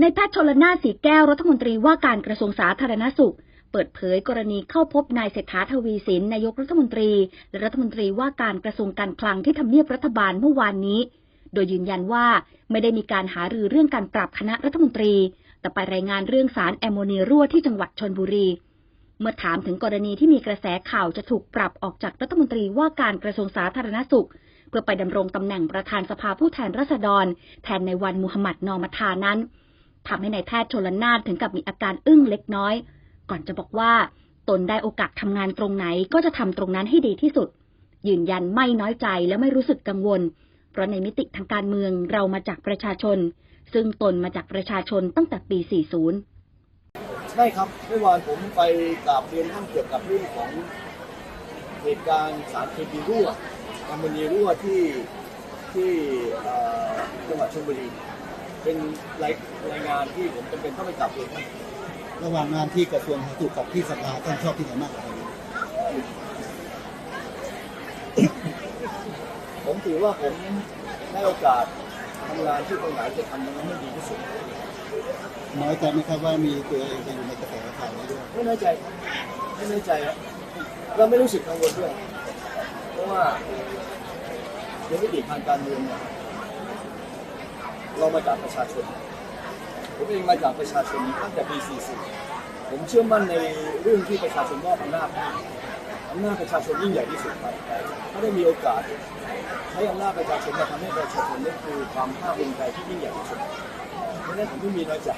ในแพทย์ชลนาสีแก้วรัฐมนตรีว่าการกระทรวงสาธารณสุข เปิดเผยกรณีเข้าพบนายเศรษฐาทวีสินนายกรัฐมนตรี และรัฐมนตรีว่าการกระทรวงการคลังที่ทำเนียบรัฐบาลเมื่อวานนี้ โดยยืนยันว่าไม่ได้มีการหารือเรื่องการปรับคณะรัฐมนตรี แต่ไปรายงานเรื่องสารแอมโมเนียรั่วที่จังหวัดชนบุรี เมื่อถามถึงกรณีที่มีกระแสข่าวจะถูกปรับออกจากรัฐมนตรีว่าการกระทรวงสาธารณสุข เพื่อไปดำรงตำแหน่งประธานสภาผู้แทนราษฎร แทนในวันมูฮัมหมัดนอมัทานั้น ทำให้นายแพทย์ชลนานถึงกับมีอาการอึ้งเล็กน้อย ก่อนจะบอกว่า ตนได้โอกาสทำงานตรงไหนก็จะทำตรงนั้นให้ดีที่สุด ยืนยันไม่น้อยใจและไม่รู้สึกกังวล เพราะในมิติทางการเมืองเรามาจากประชาชน ซึ่งตนมาจากประชาชนตั้งแต่ปี 40 ใช่ครับเมื่อวานผมไปกราบเรียนท่านเกี่ยวกับเรื่องของเหตุการณ์สารเคมีรั่วแอมโมเนียรั่วที่ที่จังหวัดชลบุรี เป็นรายรายงานที่ผมจำเป็นต้องไปกราบเรียนท่านระหว่างงานที่กระทรวงสาธารณสุขกับที่สภาท่านชอบที่ไหนมากกว่ากันผมถือว่าผมได้โอกาสทำงานที่ตรงไหนจะทำตรงนั้นให้ดีที่สุดน้อยใจไหมครับว่ามีตัวเองไปอยู่ในกระแสข่าวนี้ด้วยไม่น้อยใจครับไม่น้อยใจครับเราไม่รู้สึกกังวลด้วย เพราะว่าในวิถีทางการเมืองเนี่ย เรามาจากประชาชน ผมเองมาจากประชาชนตั้งแต่ปี 40 ผมเชื่อมั่นในเรื่องที่ประชาชนมอบอำนาจให้อำนาจประชาชนยิ่งใหญ่ที่สุดครับถ้าได้มีโอกาสใช้อำนาจประชาชนมาทำให้ประชาชนนั่นคือความภาคภูมิใจที่ยิ่งใหญ่ที่สุดเพราะฉะนั้นผมไม่มีน้อยใจ